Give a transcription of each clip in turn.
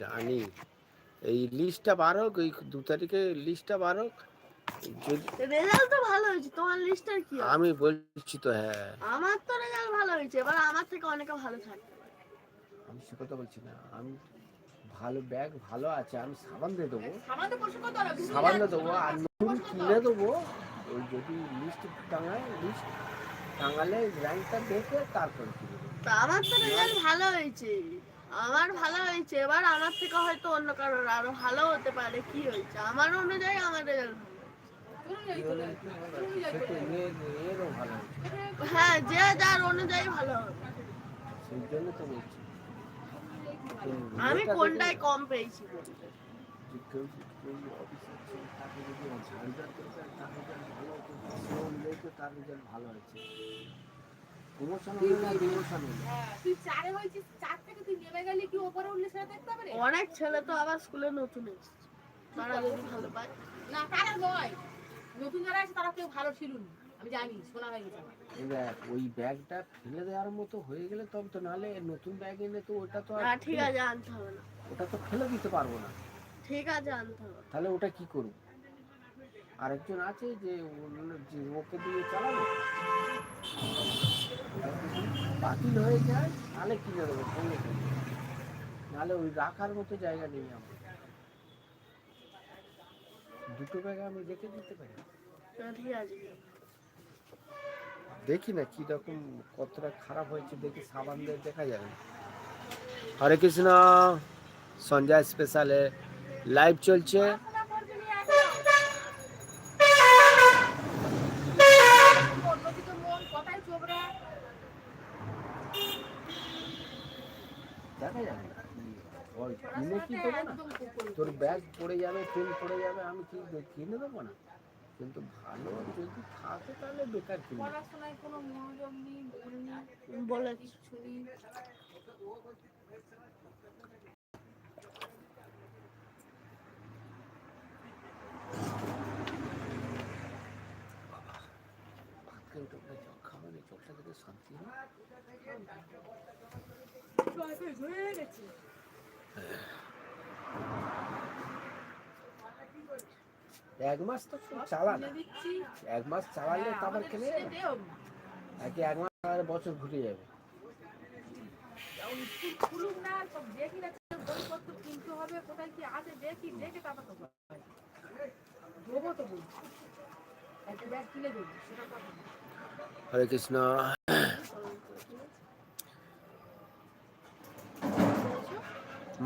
জানি। এই লিস্টটা বার হোক ওই দু তারিখে লিস্টটা বার হোক যদি রেজাল্ট তো ভালো হয়েছে তোমার লিস্টার কি আমি বলছি তো হ্যাঁ। আমার তো রেজাল্ট ভালো হয়েছে এবার আমার থেকে অনেকে ভালো থাকবে আমি সে কথা বলছি না আমি ভালো ব্যাগ ভালো আছে আমি সাবান দিয়ে দেবো। হবে সাবান দিয়ে দেবো আর নতুন কিনে দেবো। ওই যদি লিস্ট টাঙায় লিস্ট টাঙালে র্যাঙ্কটা দেখে তারপর কিনে দেবো। আমার তো রেজাল্ট ভালো হয়েছে। আমার ভালো হয়েছে। এবার আমার থেকে হয়তো অন্য কারোর আরও ভালো হতে পারে। কি হয়েছে? আমার অনুযায়ী আমার রেজাল্ট হ্যাঁ যে যার অনুযায়ী ভালো আমি কোনটায় কম পেয়েছি অনেক ছেলে তো আবার স্কুলে নতুন এসেছে। তারা যদি ভালো পায়? না তারা নয়। নতুন যারা আছে তারা কেউ ভালো ছিল না। আমি জানি শোনা হয়ে গেছে দেখ ওই ব্যাগটা ফেলে দেওয়ার মতো হয়ে গেলে তবে তো নাহলে নতুন ব্যাগ এনে তো ওটা তো আর ঠিক আছে আনতে হবে না। ওটা তো ফেলে দিতে পারব না। ঠিক আছে আনতে হবে। তাহলে ওটা কি করব? আরেকজন আছে যে অন্য- যে ওকে দিয়ে চালাবো? বাতিল হয়ে যায় তাহলে কিনে দেবো সঙ্গে সঙ্গে নাহলে ওই রাখার মতো জায়গা নেই আমার। দুটো ব্যাগ আমি রেখে দিতে পারি? ঠিক দেখি না কি রকম কতটা খারাপ হয়েছে দেখি সাবান দিয়ে দেখা যাবে। হরে কৃষ্ণ সঞ্জয় স্পেশালে লাইভ চলছে অন্যদিকে মন কথাই চোবড়া দেখা যাবে না কি হয়। কিনে কি দেবো না? তোর ব্যাগ পড়ে যাবে পেন পড়ে যাবে আমি কি কিনে দেবো না? কিন্তু ভালো যদি থাকে তাহলে বেকার কিনে পড়াশোনায় কোনো মনোযোগ নেই বলে কিচ্ছু নেই। পড়ে জল খাব না চোখটা থেকে শান্তি নেই হয়ে গেছে। এক মাস তো চালা না দিচ্ছি। এক মাস চালালে তারপর আমাদের খেলে। নাকি এক মাস আর বছর ঘুরে যাবে। ওই স্কুল খুলুক না সব দেখি না বইপত্র কিনতে হবে কোথায় কি আছে দেখি দেখে তারপর তো হয়। দেবো তো বলছি একটা ব্যাগ কিনে দেবো সেটা কথা না। হরে কৃষ্ণ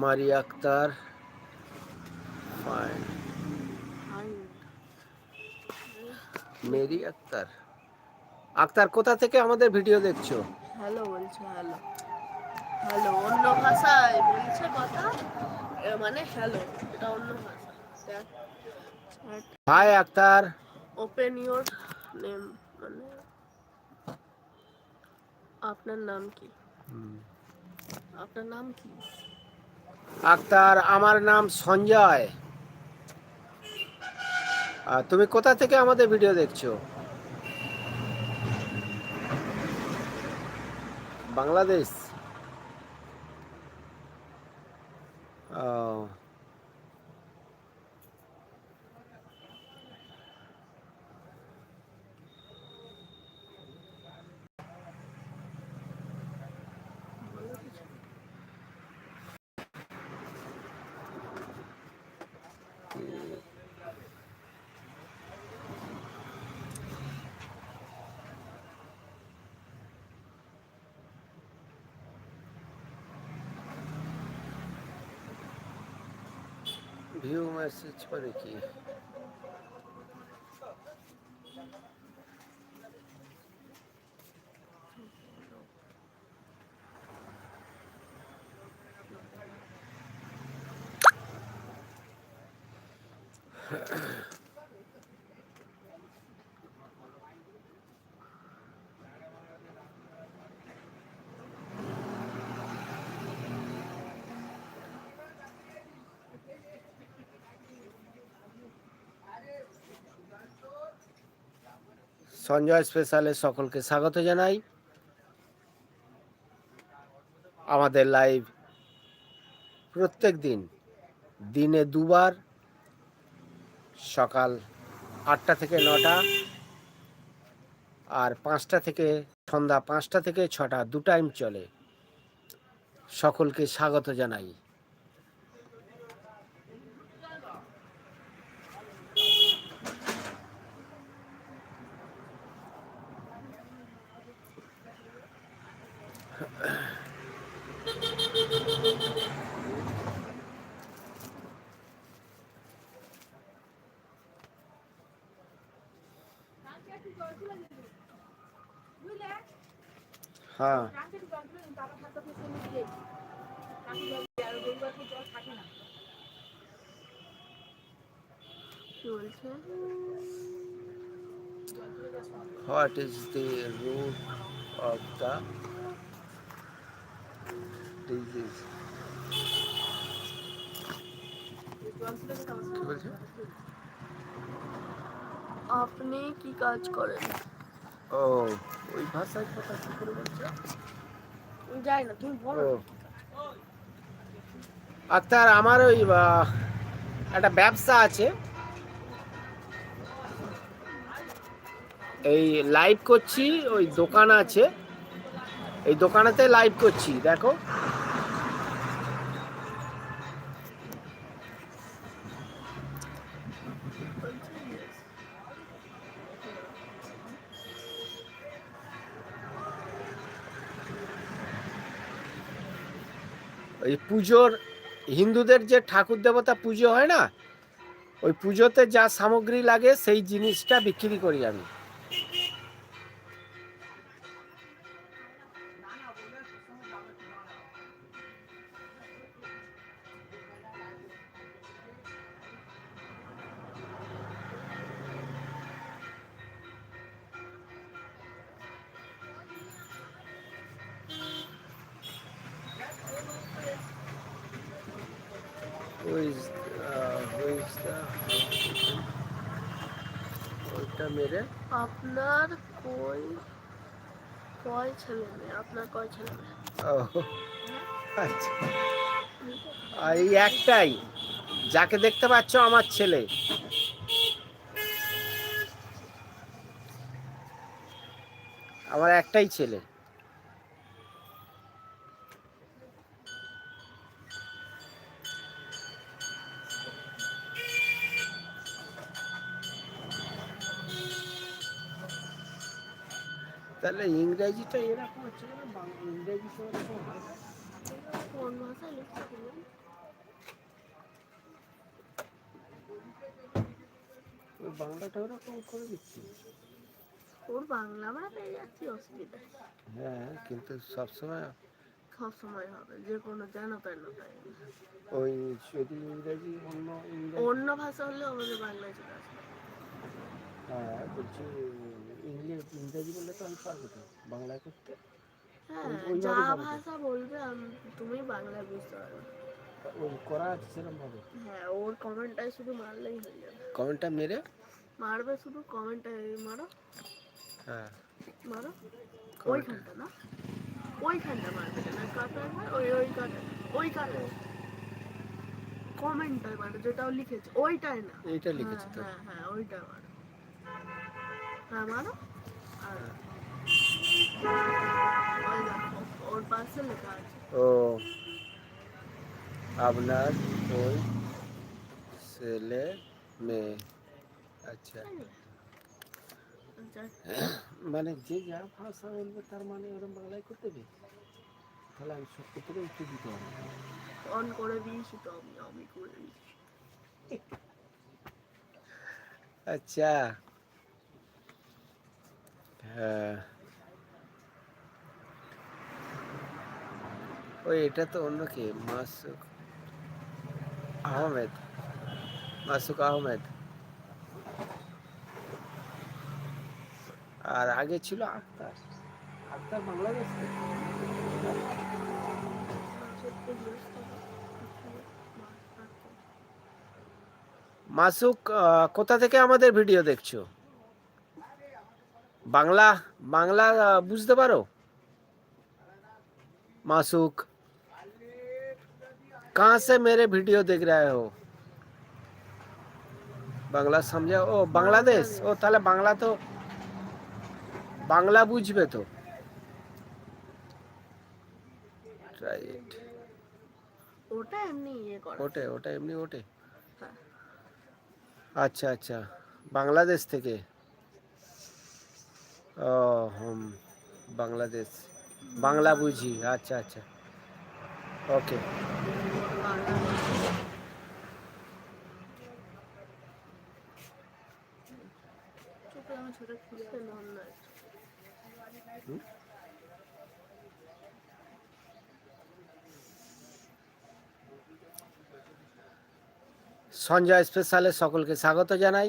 মারিয়া আক্তার। Fine Mary Akhtar. আক্তার কোথা থেকে আমাদের ভিডিও দেখছ? হ্যালো বলছো হ্যালো। হ্যালো অন্য ভাষায় বলছে কথা? মানে হ্যালো এটা অন্য ভাষা। Hi Akhtar. Open your name মানে আপনার নাম কি? আপনার নাম কি? আক্তার আমার নাম সঞ্জয়। তুমি কোথা থেকে আমাদের ভিডিও দেখছ? বাংলাদেশ। ও ভিউ মেসেজ করে কি? সঞ্জয় স্পেশালে সকলকে স্বাগত জানাই। আমাদের লাইভ প্রত্যেক দিন, দিনে দুবার, সকাল আটটা থেকে নটা আর পাঁচটা থেকে, সন্ধ্যা পাঁচটা থেকে ছটা, দু টাইম চলে। সকলকে স্বাগত জানাই। জল দিয়ে, আর রবিবার তো জল থাকে না। কি বলছে আপনি কি কাজ করেন? ও ওই ভাষায় কথা কি করে বলছে? যাই না তুমি বলো আক্তার আমার ওই একটা ব্যবসা আছে। এই লাইভ করছি ওই দোকান আছে। এই দোকানেতে লাইভ করছি দেখো। ওই পুজোর হিন্দুদের যে ঠাকুর দেবতা পুজো হয় না, ওই পুজোতে যা সামগ্রী লাগে সেই জিনিসটা বিক্রি করি আমি। আপনার আচ্ছা। এই একটাই যাকে দেখতে পাচ্ছ আমার ছেলে। আমার একটাই ছেলে। তাহলে ইংরেজিটা এরকম হচ্ছে ইংরেজি তো এরকম হয়। কোন ভাষায় বাংলাটা ওরকম করে দিচ্ছি। ওর বাংলা আমরা পেয়ে যাচ্ছি অসুবিধা। হ্যাঁ কিন্তু সবসময় সব সময় হবে যে কোনো যেন তেন ওই যদি ইংরেজি অন্য অন্য ভাষা হলে আমাদের বাংলা চলে আসবে। হ্যাঁ বলছি ইংলিশ ইংরেজি বললে তো আমি পারব তো বাংলায় করতে? হ্যাঁ যা ভাষা বলবে তুমি বাংলায় বুঝতে পারবে। ওই করা আছে সেরকম ভাবে? হ্যাঁ ওর কমেন্টটাই শুধু মারলেই হয়ে যাবে। কমেন্টটা মেরে? মারবে শুধু কমেন্টটা মারো। হ্যাঁ। মারো। ওইখানটা না? ওইখানটা মারবে না কাটা ওই ওই কাটা ওই কাটা কমেন্টটাই মারো যেটাও লিখেছে ওইটাই না। এইটা লিখেছি হ্যাঁ, হ্যাঁ হ্যাঁ ওইটা মারো। হ্যাঁ মারো আর ওর পাশে লেখা আছে। ও আপনার ওই ছেলে মেয়ে। আচ্ছা। আচ্ছা, মানে যে যা ভাষা বলবে তার মানে ওরকম বাংলায় করতে হবে? তাহলে আমি সব ক্ষেত্রে একটু দিতে হবে। অন করে দিয়েছি তো আমি আমি করে দিয়েছি। আচ্ছা। হ্যাঁ ওই এটা তো অন্য কি? মাসুক আহমেদ। মাসুক আহমেদ। আর আগে ছিল আক্তার। আক্তার বাংলাদেশ। মাসুক কোথা থেকে আমাদের ভিডিও দেখছ? বাংলা বাংলা আহ, বুঝতে পারো মাসুক कहाँ से मेरे वीडियो देख रहे हो বাংলা সমঝে ও বাংলাদেশ ও তাহলে বাংলা তো বাংলা বুঝবে তো রাইট ওটা এমনি ইয়ে করা ওটে ওটা এমনি ওটে হ্যাঁ। আচ্ছা আচ্ছা বাংলাদেশ থেকে ও হুম বাংলাদেশ। বাংলা বুঝি আচ্ছা আচ্ছা। ওকে। সঞ্জয় স্পেশালে সকলকে স্বাগত জানাই।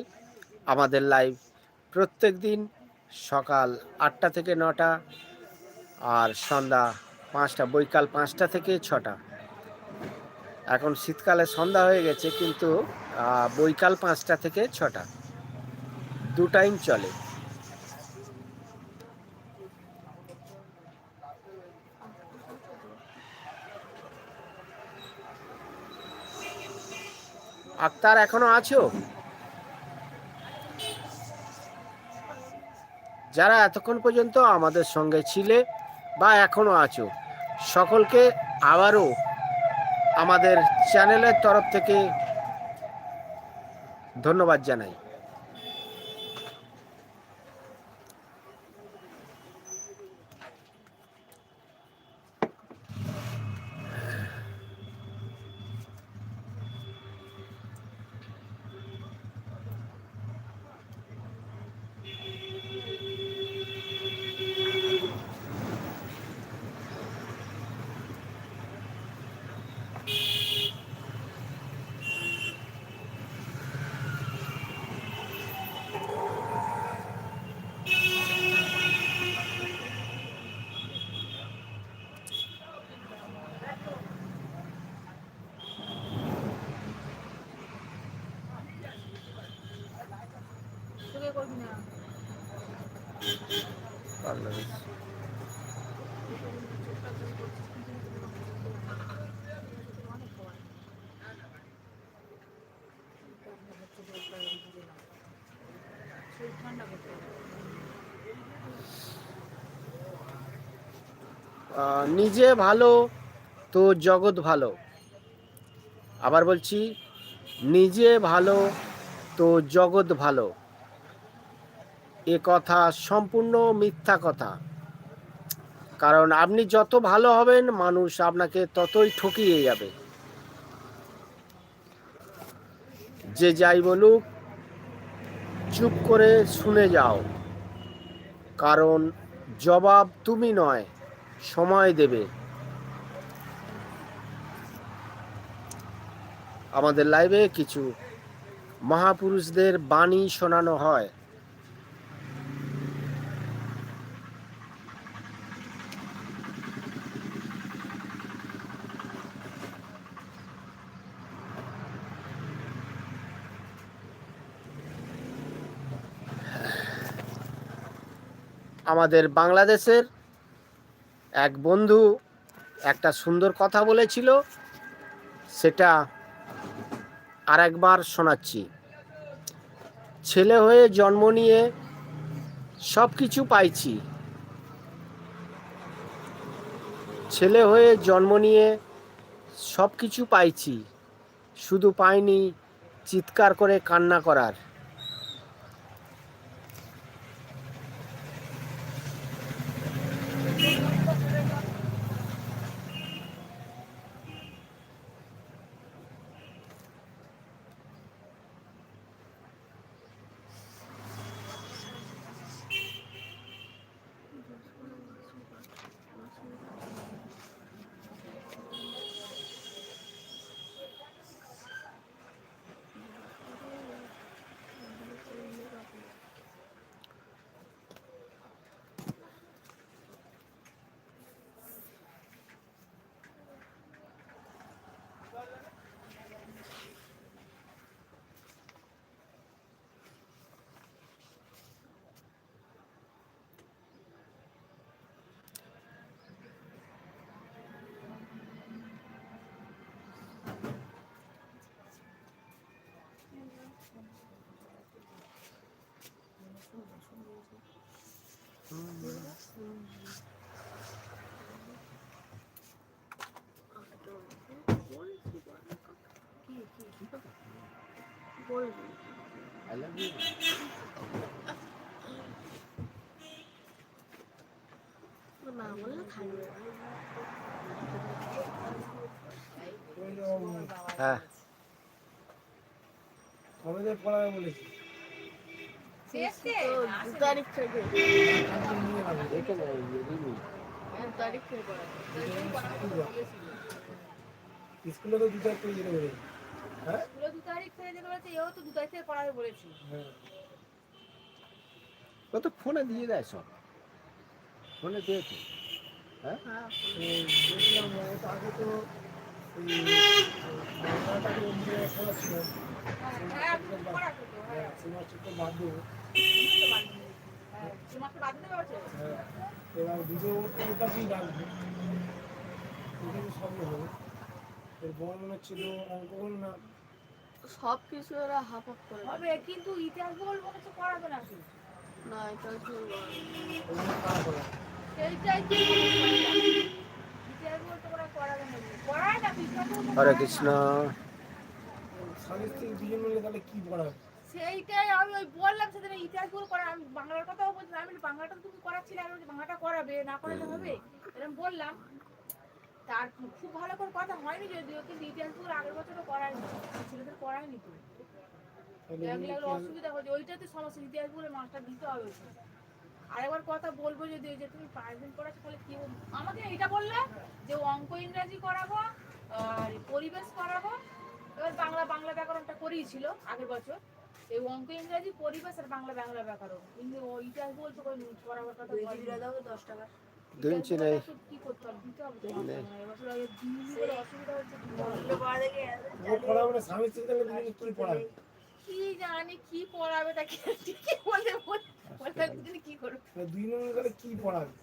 আমাদের লাইভ প্রত্যেক দিন সকাল আটটা থেকে নটা আর সন্ধ্যা পাঁচটা, বৈকাল পাঁচটা থেকে ছটা। এখন শীতকালে সন্ধ্যা হয়ে গেছে, কিন্তু বৈকাল পাঁচটা থেকে ছটা। দু টাইম চলে। আক্তার এখনও আছো? যারা এতক্ষণ পর্যন্ত আমাদের সঙ্গে ছিলে বা এখনও আছো, সকলকে আবারও আমাদের চ্যানেলের তরফ থেকে ধন্যবাদ জানাই তোকে করবি না বাংলাদেশ শরীর ঠান্ডা করতে হবে। আহ, নিজে ভালো, তো জগৎ ভালো। আবার বলছি, নিজে ভালো, তো জগৎ ভালো। এ কথা সম্পূর্ণ মিথ্যা কথা। কারণ আপনি যত ভালো হবেন, মানুষ আপনাকে ততই ঠকিয়ে যাবে। যে যাই বলুক, চুপ করে শুনে যাও। কারণ জবাব তুমি নয়। সময় দেবে। আমাদের লাইভে কিছু মহাপুরুষদের বাণী শোনানো হয়। আমাদের বাংলাদেশের এক বন্ধু একটা সুন্দর কথা বলেছিল, সেটা আরেকবার শোনাচ্ছি। ছেলে হয়ে জন্ম নিয়ে সব কিছু পাইছি। ছেলে হয়ে জন্ম নিয়ে সব কিছু পাইছি। শুধু পাইনি, চিৎকার করে কান্না করার। I love you. হ্যাঁ কবে পড়াবে বলেছি তারিখ থেকে তারিখ থেকে স্কুলে তো দু চার করে যেতে বলেছি হ্যাঁ স্কুলে দু তারিখ থেকে যেতে বলেছে এও তো দু তারিখ থেকে পড়াবে বলেছি হ্যাঁ ও তো ফোনে দিয়ে দেয় সব ফোনে দিয়েছে হ্যাঁ আগে তো এবার সবই হবে এর না সব কিছু ওরা হাফ হাফ করে হবে কিন্তু ইতিহাস বল মনে হচ্ছে পড়াবে না কি না এটা হচ্ছে তো ওরা পড়াবে না পড়ায় না ইতিহাস হরে কৃষ্ণ। স্বামী স্ত্রী দুজন মিলে তাহলে কি পড়াবে সেইটাই আমি ওই বললাম সেদিন ইতিহাস করা আমি বাংলার কথাও বলছিলাম আমি বাংলাটা তুমি করাচ্ছিলে আমি বলছি, বাংলাটা করাবে না করালে হবে? এরকম বললাম তার খুব ভালো করে কথা হয়নি যদিও কিন্তু ইতিহাস আগের বছরও করায়নি ছেলেদের করায়নি তো। অসুবিধা হচ্ছে ওইটাতে সমস্যা ইতিহাসগুলো মাস্টার দিতে হবে। আরেকবার কথা বলব যদি ওই যে তুমি পাঁচ দিন পড়াচ্ছ তাহলে কি? আমাকে এটা বললে যে অঙ্ক ইংরাজি করাবো আর পরিবেশ করাবো এবার বাংলা বাংলা ব্যাকরণটা করিয়েছিল আগের বছর। এই অঙ্ক ইংরাজি পরিবেশ আর বাংলা বাংলা ব্যাকরণ। কিন্তু ও ইতিহাস বলতে করাবার কথা। দশ টাকা। কি নেই। পড়াবে পড়াবে? জানি কি পড়াবে তাকে বলে বলে কি করবে? দুই মিলে তাহলে কি পড়াবে?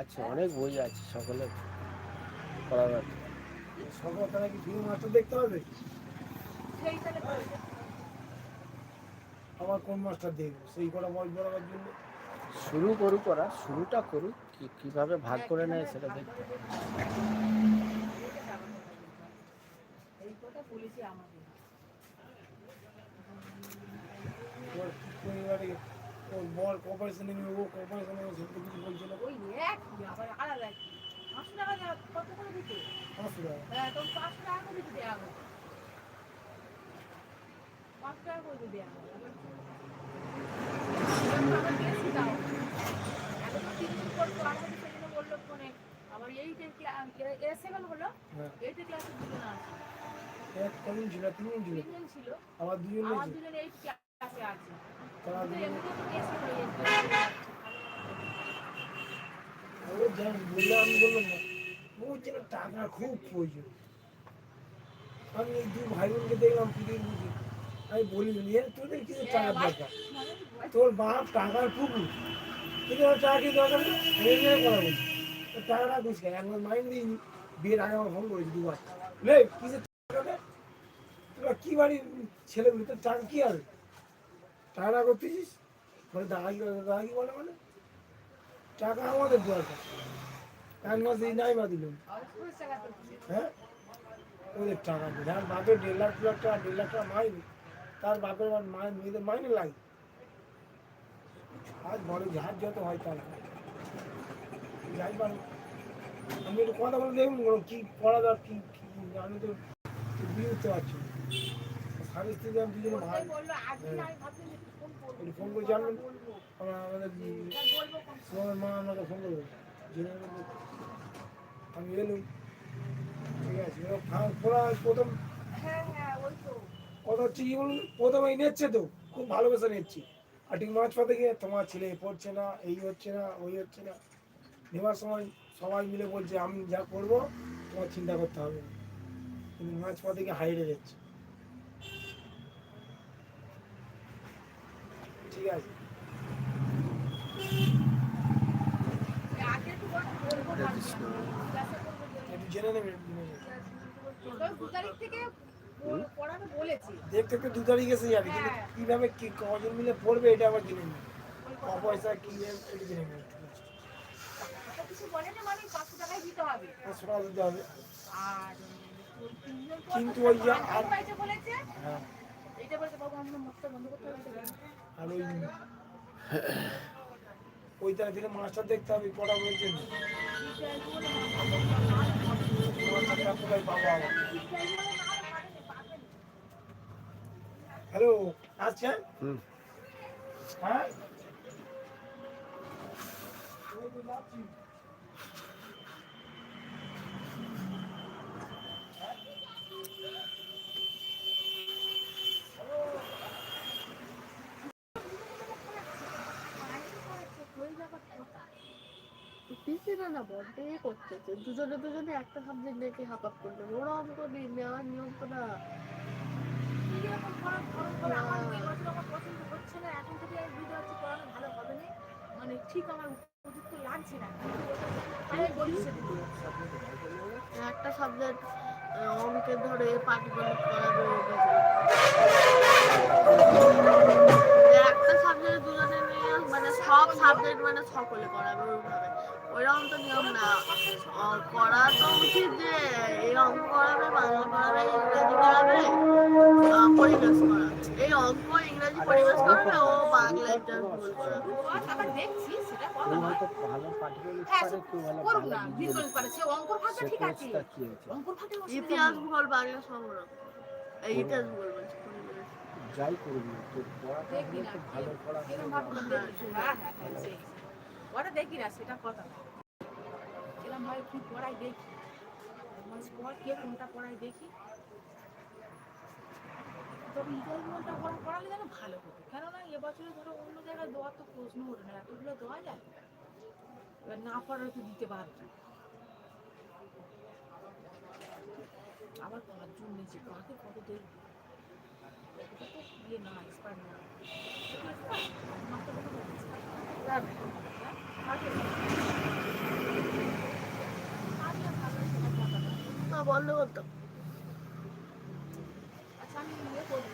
আছে অনেক বই আছে সকলে পড়াবার সকাল তারা কি দেখতে হবে? আবার কোন মাস্টার দেখব সেই কটা বয়স বরাবার জন্য। শুরু করুক ওরা শুরুটা করুক কি কীভাবে ভাগ করে নেয় সেটা দেখতে করে ওর বর কপারেশনে ও কপারেশনে কিছু ওই আবার আলাদা পাঁচশো টাকা কত করে দিতে? পাঁচশো টাকা। হ্যাঁ তখন পাঁচশো টাকা করে দিতে দেওয়া হবে পাঁচ টাকা করে দেওয়া হবে আবার বেশি দাও এখন তো তিন দিন করতো আমাকে সেদিন বলল ফোনে এইটের ক্লাস আছে বললাম ওর টাকা খুব প্রয়োজন আমি দু ভাই বোনকে দেখলাম পিঠে বুঝি আমি বলি তোদের কিছু টাকার দরকার? তোর বাপ টাকার পুকুর কিন্তু ওর টাকা কি দরকার নেই? বলছি। তোর টাকাটা ঘুষ খায় একবার মাইন্ড দিইনি বিয়ের আগে আমার ফোন করেছি দুবার। লে কিসের টাকা? তোরা কি বাড়ি ছেলেগুলি তোর টাকা কি হবে? টাকা করতেছিস? মানে দাদা কি দাদা কি বলে মানে? টাকা আমাদের দরকার। এক মাস এই নাই বা দিল হ্যাঁ? ওদের টাকা দিল আর বাপের দেড় লাখ, দু লাখ টাকা, দেড় লাখ টাকা মাইনে। তার বাপের মায়ের মেয়েদের মাইনে লাগে আজ বড় ঝাড় যত হয় তার যাই পারো আমি একটু কথা বলে দেখুন কি পড়া দর কি কি- আমি তো উঠতে পারছি না। স্বামী স্ত্রী আমি দুজনে ভাই বলল? আজকে আমি ভাবছিলাম যে ফোন একটু ফোন করে জানবেন। আমাদের হ্যাঁ, তোমার মা আমাকে ফোন করবে। জেনে। আমি এলুম। ঠিক আছে প্রথম। হ্যাঁ হ্যাঁ ওই তো। কথা হচ্ছে কি বলুন প্রথমে নিচ্ছে তো খুব ভালোবেসে নিচ্ছি। আর ঠিক মাছ পাতে গিয়ে তোমার ছেলে পড়ছে না এই হচ্ছে না ওই হচ্ছে না। নেওয়ার সময় সবাই মিলে বলছে আমি যা করব তোমার চিন্তা করতে হবে কিন্তু মাছ পাতে গিয়ে হাইড়ে যাচ্ছে। ঠিক আছে। একটু জেনে নেবে একটু দেখতে তো দু তারিখ এসে যাবে কিন্তু হ্যাঁ। কীভাবে কি কজন মিলে পড়বে এটা আবার জেনে নেবে। অপয়সা কিনে এটা কিনে নেবে। মানে পাঁচশো টাকা দিতে হবে। কিন্তু ওই যে আর- হ্যাঁ। ওই ওই তারা দিলে মাস্টার দেখতে হবে কটা বলছেন মাস্টারটা কোথায় পাবো আবার হ্যালো হুম। হ্যাঁ? পিসিরা না বড্ড করতেছে। দুজনে দুজনে একটা সাবজেক্ট দেখে হাপাপ করল? ওরা অঙ্ক নিয়ে নেওয়ার নিয়ম তো না। মানে ঠিক আমার উপযুক্ত লাগছে না একটা সাবজেক্ট অঙ্কের ধরে পাটিগণিত করাবে একটা সাবজেক্ট দুজনে মানে সব সাবজেক্ট মানে সকলে করাবে ওইভাবে। ওইরকম তো নিয়ম না। করা তো উচিত যে এই অঙ্ক করাবে বাংলা করাবে ইংরেজি করাবে পরিবেশ করাবে। এই অঙ্ক ইংরেজি পরিবেশ করাবে ও বাংলা করাবে। হয়তো ভালো। পাটিগণিত পারে কেউ ভালো করুক বাংলা না বিজ্ঞান বিজ্ঞান পারে সে অঙ্কর ভাষা সে ঠিক আছে। কোর্সটা কি হয়েছে? অঙ্কর ভাষা ইতিহাস ভূগোল বাংলা সংগ্রহ এই ইতিহাস ভূগোল বলছি। যাই করবি তোর পড়াটা ভালো পড়া দেখি হ্যাঁ হ্যাঁ ওটা দেখি না সেটা কথা এরকম ভাবে কি পড়াই দেখি? মাস পর কে কোনটা পড়াই দেখি? তবে পড়া পড়ালে যেন ভালো হতো। কেননা এবছরে ধরো অন্য জায়গায় দেওয়ার তো প্রশ্ন ওঠে না এতগুলো দেওয়া যায়। এবার না পড়ার তো দিতে বাধ্য আবার নিয়েছে কাকে কত দেখব? না, বন্ধ করতাম আচ্ছা আমি ইয়ে করব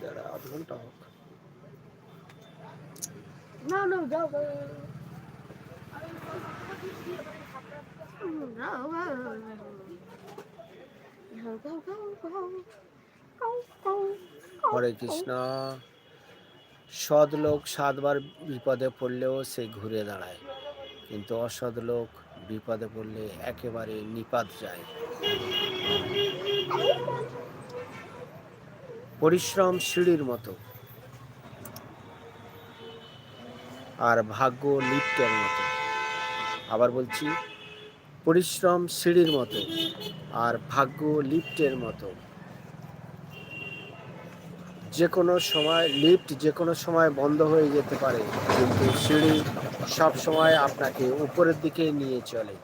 যারা আধ ঘণ্টা হোক। না না, যাও। যাও আমি কথা দিচ্ছি এবারে খাপটা হরে কৃষ্ণ। সৎ লোক সাতবার বিপদে পড়লেও সে ঘুরে দাঁড়ায়। কিন্তু অসৎ লোক বিপদে পড়লে একেবারে নিপাত যায়। পরিশ্রম সিঁড়ির মতো। আর ভাগ্য লিফটের মতো। আবার বলছি পরিশ্রম সিঁড়ির মতো আর ভাগ্য লিফটের মতো। যে কোনো সময় লিফট যে কোনো সময় বন্ধ হয়ে যেতে পারে, কিন্তু সিঁড়ি সব সময় আপনাকে উপরের দিকে নিয়ে চলে।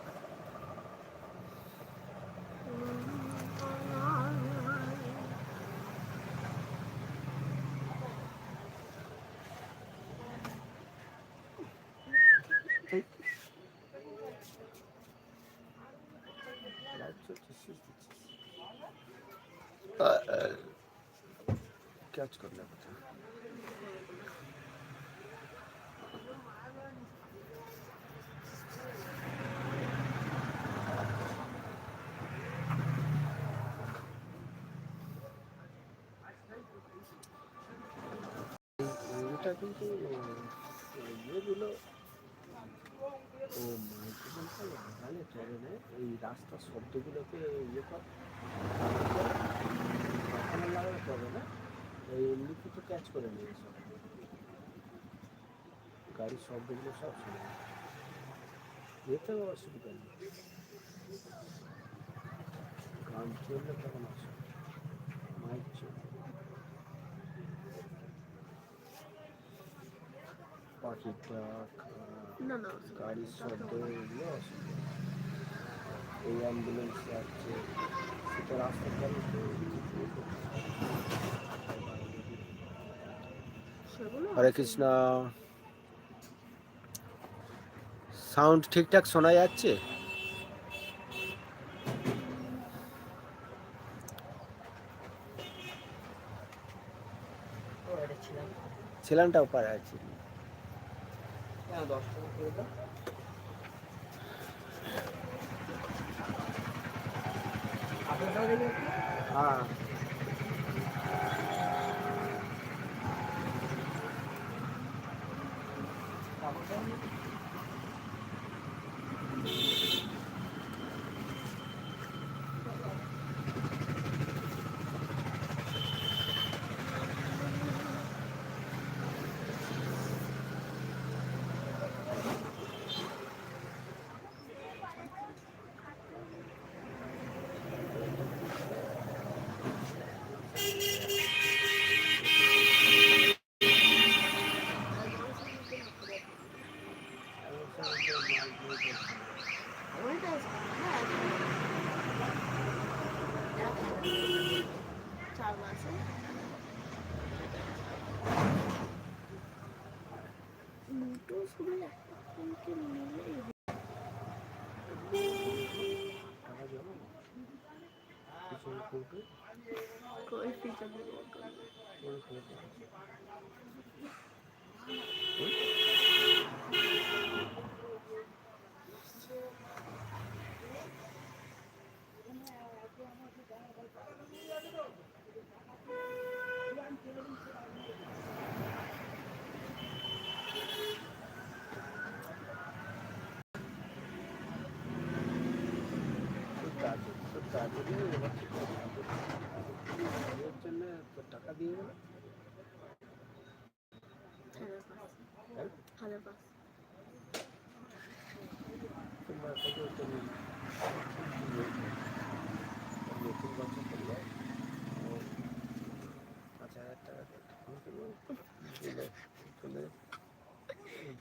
ও মাইক্রোফোনটা লাগালে চলে না? এই রাস্তার শব্দগুলোকে ইয়ে কর লাগালে চলে না? এই এমনি কিছু ক্যাচ করে নিয়ে সব গাড়ির শব্দগুলো সব শোনে এতেও অসুবিধা নেই। গান চললে তখন অসুবিধা মাইক চলবে। পাখির ডাক না না গাড়ির শব্দ এগুলো অসুবিধা এই অ্যাম্বুলেন্স যাচ্ছে সেটা রাস্তার হরে কৃষ্ণ। সাউন্ড ঠিকঠাক শোনা যাচ্ছে? ছিলামটা উপরে আছে। হ্যাঁ দশ টাকা করে দাও আপেলটাও দেখি একটু। হ্যাঁ আপেলটাও দেখি। ওইটা হ্যাঁ চার মাসে দুটো শুনে একটা ফোনকে নিলেই টাকা জমা না। পিছনে কৌটো, কই ফিচার দেবো ওর কৌটো আছে। তোর কাজ- তোর কাজ হলে এবার ঠিক আছে। কাজের জন্য তোর টাকা দিয়ে দেবে হাজার পাঁচ হাজার পাঁচ কিংবা কত তুমি নতুন বছর করলে ও পাঁচ হাজার টাকা ফোন করব দিলে তুলে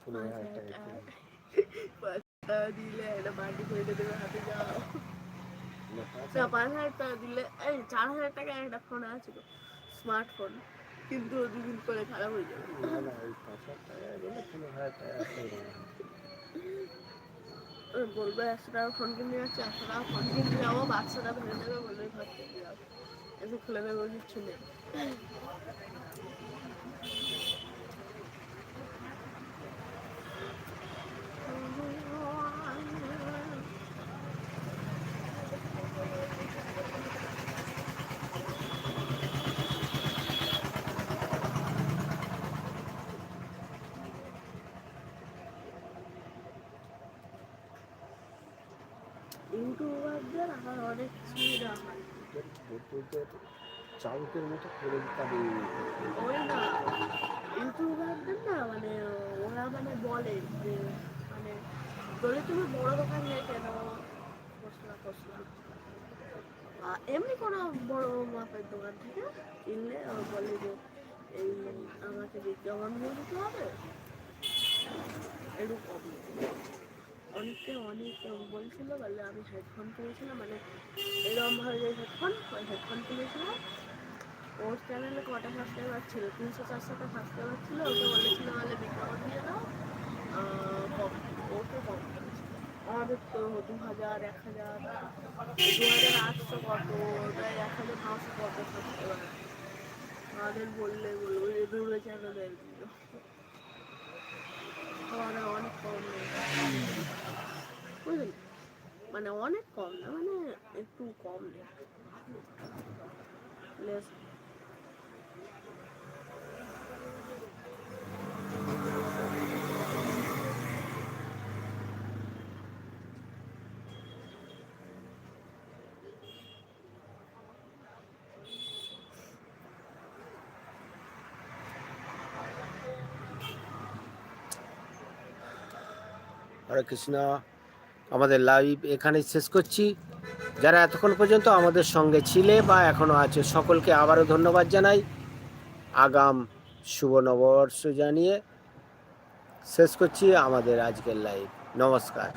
পনেরো হাজার টাকা দিলে একটা বাড়ি করে দেবে হাতে যাও। না, পাঁচ হাজার টাকা দিলে এই চার হাজার টাকা একটা ফোন আছে স্মার্টফোন। কিন্তু দুদিন পরে খারাপ হয়ে যাবে। বলবে একশো টাকা ফোন কিনতে যাচ্ছে একশো টাকা ফোন কিনতে যাব বাচ্চাটা ভেঙে দেবে বলবে ঘর থেকে যাব এসে খুলে দেবো কিচ্ছু নেই। ইউটিউবারদের আমার অনেক সুবিধা হয়। তোদের চাউকের মতো করে দিতে হবে ওই না ইউটিউবারদের না মানে ওরা মানে বলে যে মানে ধরে তুমি বড় দোকান রেখে দাও ফসলা ফসলা এমনি কোনো বড় মাপের দোকান থেকে কিনলে বলে যে এই আমাকে বিজ্ঞাপন দিতে হবে একটু কম নেবে। অনেকে অনেক বলছিল, বলে আমি হেডফোন কিনেছিলাম মানে এরকম ভাবে যে হেডফোন ওই হেডফোন কিনেছিলাম। ওর চ্যানেলে কটা সাবস্ক্রাইবার ছিল? তিনশো চারশোটা সাবস্ক্রাইবার ছিল, ওকে বলেছিল বলে বিজ্ঞাপন দিয়ে দাও। ওকে কম আমাদের তো দু হাজার এক হাজার দু হাজার আটশো কত এক হাজার পাঁচশো কত সাবস্ক্রাইবার আমাদের বললে বলব যে দূরে চ্যানেলের আমাদের অনেক কম বুঝলি মানে অনেক কম না মানে একটু কম লেস। হরে কৃষ্ণ। আমাদের লাইভ এখানে শেষ করছি। যারা এতক্ষণ পর্যন্ত আমাদের সঙ্গে ছিলে বা এখনও আছে, সকলকে আবারও ধন্যবাদ জানাই। আগাম শুভ নববর্ষ জানিয়ে শেষ করছি আমাদের আজকের লাইভ নমস্কার।